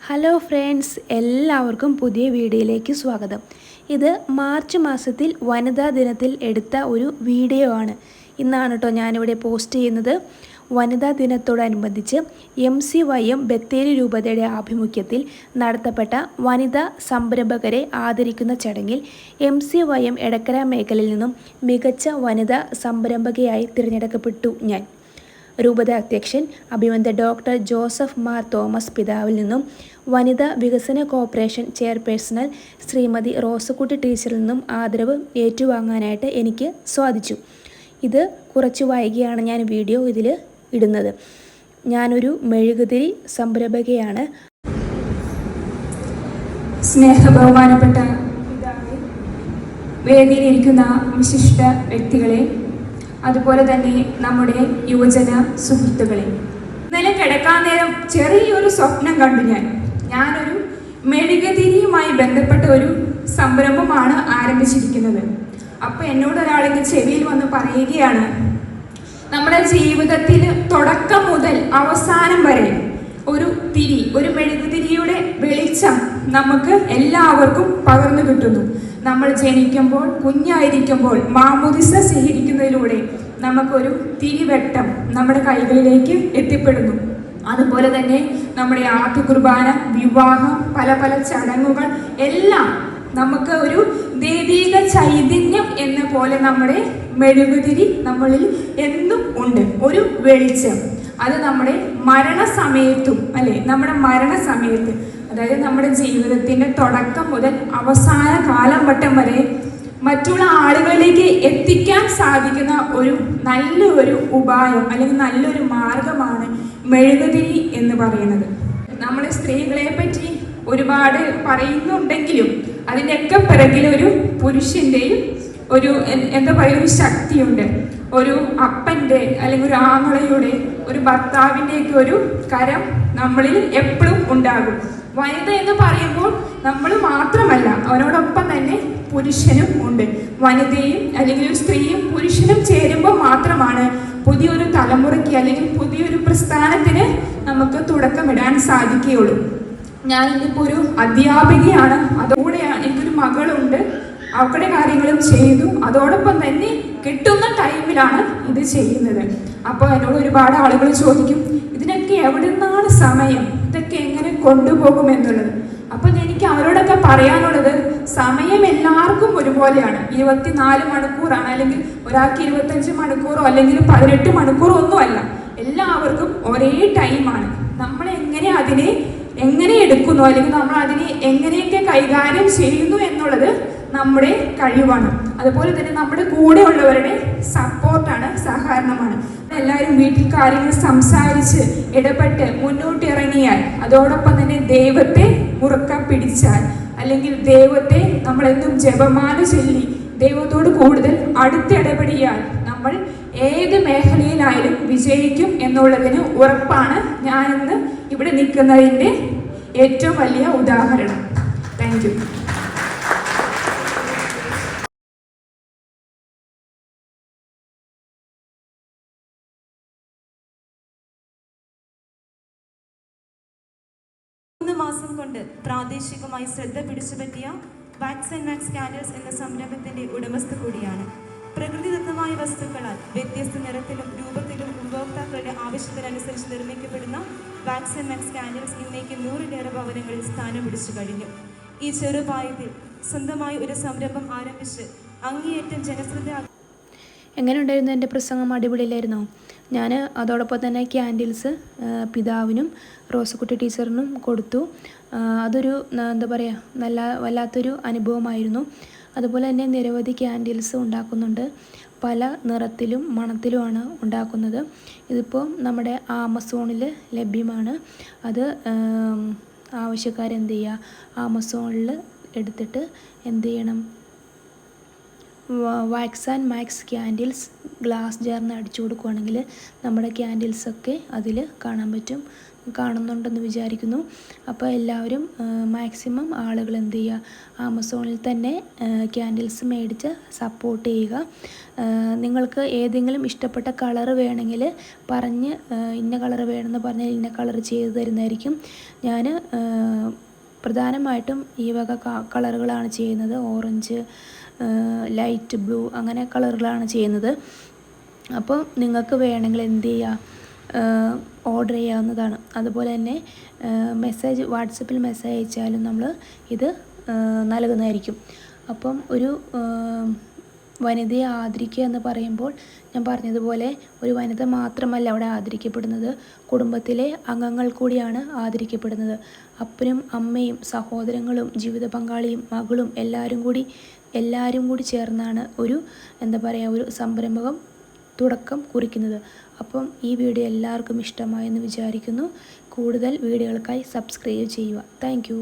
Hello friends എല്ലാവർക്കും പുതിയ വീഡിയോയിലേക്ക് സ്വാഗതം. ഇത് മാർച്ച് മാസത്തിൽ വനിതാ ദിനത്തിൽ എടുത്ത ഒരു വീഡിയോ ആണ്. ഇന്നാണ് കേട്ടോ ഞാനിവിടെ പോസ്റ്റ് ചെയ്യുന്നത്. വനിതാ ദിനത്തോടനുബന്ധിച്ച് M C Y M Bathery രൂപതയുടെ ആഭിമുഖ്യത്തിൽ നടത്തപ്പെട്ട വനിതാ സംരംഭകരെ ആദരിക്കുന്ന ചടങ്ങിൽ M C Y M Edakkara മേഖലയിൽ നിന്നും മികച്ച വനിതാ സംരംഭകയായി തിരഞ്ഞെടുക്കപ്പെട്ടു ഞാൻ. രൂപത അധ്യക്ഷൻ അഭിമന്ത ഡോക്ടർ ജോസഫ് മാർ തോമസ് പിതാവിൽ നിന്നും വനിതാ വികസന കോർപ്പറേഷൻ ചെയർപേഴ്സണൽ ശ്രീമതി റോസക്കുട്ടി ടീച്ചറിൽ നിന്നും ആദരവ് ഏറ്റുവാങ്ങാനായിട്ട് എനിക്ക് സാധിച്ചു ഇത് കുറച്ച് വൈകിയാണ് ഞാൻ വീഡിയോ ഇതിൽ ഇടുന്നത്. ഞാനൊരു മെഴുകുതിരി സംരംഭകയാണ്. സ്നേഹബഹുമാനപ്പെട്ട ബഹുമാനപ്പെട്ട വേദിയിലിരിക്കുന്ന വിശിഷ്ട വ്യക്തികളെ അതുപോലെ തന്നെ നമ്മുടെ യുവജന സുഹൃത്തുക്കളെ. ഇന്നലെ കിടക്കാൻ നേരം ചെറിയൊരു സ്വപ്നം കണ്ടു ഞാൻ. ഞാനൊരു മെഴുകുതിരിയുമായി ബന്ധപ്പെട്ട ഒരു സംരംഭമാണ് ആരംഭിച്ചിരിക്കുന്നത്. അപ്പോൾ എന്നോട് ഒരാളെങ്കിൽ ചെവിയിൽ വന്ന് പറയുകയാണ് നമ്മുടെ ജീവിതത്തിൽ തുടക്കം മുതൽ അവസാനം വരെ ഒരു തിരി ഒരു മെഴുകുതിരിയുടെ വെളിച്ചം നമുക്ക് എല്ലാവർക്കും പകർന്നു കിട്ടുന്നു. നമ്മൾ ജനിക്കുമ്പോൾ കുഞ്ഞായിരിക്കുമ്പോൾ മാമുദിസ സ്വീകരിക്കുന്നതിലൂടെ നമുക്കൊരു തിരിവെട്ടം നമ്മുടെ കൈകളിലേക്ക് എത്തിപ്പെടുന്നു. അതുപോലെ തന്നെ നമ്മുടെ ആദ്യ കുർബാന വിവാഹം പല പല ചടങ്ങുകൾ എല്ലാം നമുക്ക് ഒരു ദൈവിക ചൈതന്യം എന്ന പോലെ നമ്മുടെ മെഴുകുതിരി നമ്മളിൽ എന്നും ഉണ്ട്. ഒരു വെളിച്ചം. അത് നമ്മുടെ മരണസമയത്തും അല്ലെ? നമ്മുടെ മരണസമയത്ത്. അതായത് നമ്മുടെ ജീവിതത്തിന്റെ തുടക്കം മുതൽ അവസാന കാലം വട്ടം വരെ മറ്റുള്ള ആളുകളിലേക്ക് എത്തിക്കാൻ സാധിക്കുന്ന ഒരു നല്ലൊരു ഉപായം അല്ലെങ്കിൽ നല്ലൊരു മാർഗമാണ് മെഴുകുതിരി എന്ന് പറയുന്നത്. നമ്മളെ സ്ത്രീകളെ പറ്റി ഒരുപാട് പറയുന്നുണ്ടെങ്കിലും അതിന്റെയൊക്കെ പിറകിൽ ഒരു പുരുഷന്റെയും ഒരു എന്താ പറയുക ഒരു ശക്തിയുണ്ട്. ഒരു അപ്പന്റെ അല്ലെങ്കിൽ ഒരു ആങ്ങളയുടെ ഒരു ഭർത്താവിന്റെയൊക്കെ ഒരു കരം നമ്മളിൽ എപ്പോഴും ഉണ്ടാകും. വനിത എന്ന് പറയുമ്പോൾ നമ്മൾ മാത്രമല്ല അവരോടൊപ്പം തന്നെ പുരുഷനും ഉണ്ട്. വനിതയും അല്ലെങ്കിൽ ഒരു സ്ത്രീയും പുരുഷനും ചേരുമ്പോൾ മാത്രമാണ് പുതിയൊരു തലമുറയ്ക്ക് അല്ലെങ്കിൽ പുതിയൊരു പ്രസ്ഥാനത്തിന് നമുക്ക് തുടക്കമിടാൻ സാധിക്കുകയുള്ളൂ. ഞാൻ ഇന്നിപ്പോൾ ഒരു അധ്യാപികയാണ്. അതോടെയാണ് എനിക്കൊരു മകളുണ്ട്. അവരുടെ കാര്യങ്ങളും ചെയ്തു. അതോടൊപ്പം തന്നെ കിട്ടുന്ന ടൈമിലാണ് ഇത് ചെയ്യുന്നത്. അപ്പോൾ എന്നോട് ഒരുപാട് ആളുകൾ ചോദിക്കും ഇതിനൊക്കെ എവിടെ നിന്നാണ് സമയം? ഇതൊക്കെ എങ്ങനെ കൊണ്ടുപോകും എന്നുള്ളത് അപ്പോൾ എനിക്ക് അവരോടൊക്കെ പറയാനുള്ളത് സമയം എല്ലാവർക്കും ഒരുപോലെയാണ്. ഇരുപത്തിനാല് മണിക്കൂറാണ്. അല്ലെങ്കിൽ ഒരാൾക്ക് ഇരുപത്തഞ്ച് മണിക്കൂറോ അല്ലെങ്കിൽ പതിനെട്ട് മണിക്കൂറോ ഒന്നുമല്ല എല്ലാവർക്കും ഒരേ ടൈമാണ്. നമ്മൾ എങ്ങനെ അതിനെ എങ്ങനെ എടുക്കുന്നു? അല്ലെങ്കിൽ നമ്മൾ അതിനെ എങ്ങനെയൊക്കെ കൈകാര്യം ചെയ്യുന്നു എന്നുള്ളത് നമ്മുടെ കഴിവാണ്. അതുപോലെ തന്നെ നമ്മുടെ കൂടെ ഉള്ളവരുടെ സപ്പോർട്ടാണ് സഹകരണമാണ്. എല്ലാവരും വീട്ടിൽ കാര്യങ്ങൾ സംസാരിച്ച് ഇടപെട്ട് മുന്നോട്ട് ഇറങ്ങിയാൽ അതോടൊപ്പം തന്നെ ദൈവത്തെ മുറുക്ക പിടിച്ചാൽ അല്ലെങ്കിൽ ദൈവത്തെ നമ്മൾ എന്നും ജപമാല ചൊല്ലി ദൈവത്തോട് കൂടുതൽ അടുത്തിടപെടിയാൽ നമ്മൾ ഏത് മേഖലയിലായാലും വിജയിക്കും എന്നുള്ളതിന് ഉറപ്പാണ് ഞാനിന്ന് ഇവിടെ നിൽക്കുന്നതിന്റെ ഏറ്റവും വലിയ ഉദാഹരണം. താങ്ക് യു മാസം കൊണ്ട് പ്രാദേശികമായി ശ്രദ്ധ പിടിച്ചു പറ്റിയ വാക്സ് ആൻഡ് മാക്സ് കാരിയേഴ്സ് എന്ന സംരംഭത്തിന്റെ ഉടമസ്ഥ കൂടിയാണ്. പ്രകൃതിദത്തമായ വസ്തുക്കളാൽ വ്യത്യസ്ത നിറത്തിലും രൂപത്തിലും ഉപഭോക്താക്കളുടെ ആവശ്യത്തിനനുസരിച്ച് നിർമ്മിക്കപ്പെടുന്ന വാക്സ് ആൻഡ് മാക്സ് കാരിയേഴ്സ് ഇന്നേക്ക് നൂറിലേറെ ഭവനങ്ങളിൽ സ്ഥാനം പിടിച്ചു കഴിഞ്ഞു. ഈ ചെറുപായത്തിൽ സ്വന്തമായി ഒരു സംരംഭം ആരംഭിച്ച് അങ്ങേയറ്റം ജനശ്രദ്ധ എങ്ങനെ ഉണ്ടായിരുന്നു എന്റെ പ്രസംഗം? അടിപൊളിയിലായിരുന്നോ ഞാൻ അതോടൊപ്പം തന്നെ ക്യാൻഡിൽസ് പിതാവിനും റോസക്കുട്ടി ടീച്ചറിനും കൊടുത്തു. അതൊരു എന്താ പറയുക നല്ല വല്ലാത്തൊരു അനുഭവമായിരുന്നു. അതുപോലെ തന്നെ നിരവധി ക്യാൻഡിൽസ് ഉണ്ടാക്കുന്നുണ്ട്. പല നിറത്തിലും മണത്തിലുമാണ് ഉണ്ടാക്കുന്നത്. ഇതിപ്പോൾ നമ്മുടെ ആമസോണിൽ ലഭ്യമാണ്. അത് ആവശ്യക്കാരെന്ത് ചെയ്യുക ആമസോണിൽ എടുത്തിട്ട് എന്ത് ചെയ്യണം wax and max candles glass ജാറിന് അടിച്ചു കൊടുക്കുകയാണെങ്കിൽ നമ്മുടെ ക്യാൻഡിൽസൊക്കെ അതിൽ കാണാൻ പറ്റും. കാണുന്നുണ്ടെന്ന് വിചാരിക്കുന്നു. അപ്പോൾ എല്ലാവരും മാക്സിമം ആളുകൾ എന്ത് ചെയ്യുക? ആമസോണിൽ തന്നെ ക്യാൻഡിൽസ് മേടിച്ച് സപ്പോർട്ട് ചെയ്യുക. നിങ്ങൾക്ക് ഏതെങ്കിലും ഇഷ്ടപ്പെട്ട കളർ വേണമെങ്കിൽ പറഞ്ഞ് ഇന്ന കളറ് വേണമെന്ന് പറഞ്ഞാൽ ഇന്ന കളർ ചെയ്ത് തരുന്നതായിരിക്കും. ഞാൻ പ്രധാനമായിട്ടും ഈ വക കളറുകളാണ് ചെയ്യുന്നത്. ഓറഞ്ച് ലൈറ്റ് ബ്ലൂ അങ്ങനെ കളറുകളാണ് ചെയ്യുന്നത്. അപ്പോൾ നിങ്ങൾക്ക് വേണമെങ്കിൽ എന്ത് ചെയ്യുക ഓർഡർ ചെയ്യാവുന്നതാണ്. അതുപോലെ തന്നെ മെസ്സേജ് വാട്സപ്പിൽ മെസ്സേജ് അയച്ചാലും നമ്മൾ ഇത് നൽകുന്നതായിരിക്കും. അപ്പം ഒരു വനിതയെ ആദരിക്കുക എന്ന് പറയുമ്പോൾ ഞാൻ പറഞ്ഞതുപോലെ ഒരു വനിത മാത്രമല്ല അവിടെ ആദരിക്കപ്പെടുന്നത്. കുടുംബത്തിലെ അംഗങ്ങൾ കൂടിയാണ് ആദരിക്കപ്പെടുന്നത്. അപ്പനും അമ്മയും സഹോദരങ്ങളും ജീവിത പങ്കാളിയും മകളും എല്ലാവരും കൂടി എല്ലാവരും കൂടി ചേർന്നാണ് ഒരു എന്താ പറയുക ഒരു സംരംഭകം തുടക്കം കുറിക്കുന്നത്. അപ്പം ഈ വീഡിയോ എല്ലാവർക്കും ഇഷ്ടമായെന്ന് വിചാരിക്കുന്നു. കൂടുതൽ വീഡിയോകൾക്കായി സബ്സ്ക്രൈബ് ചെയ്യുക. താങ്ക്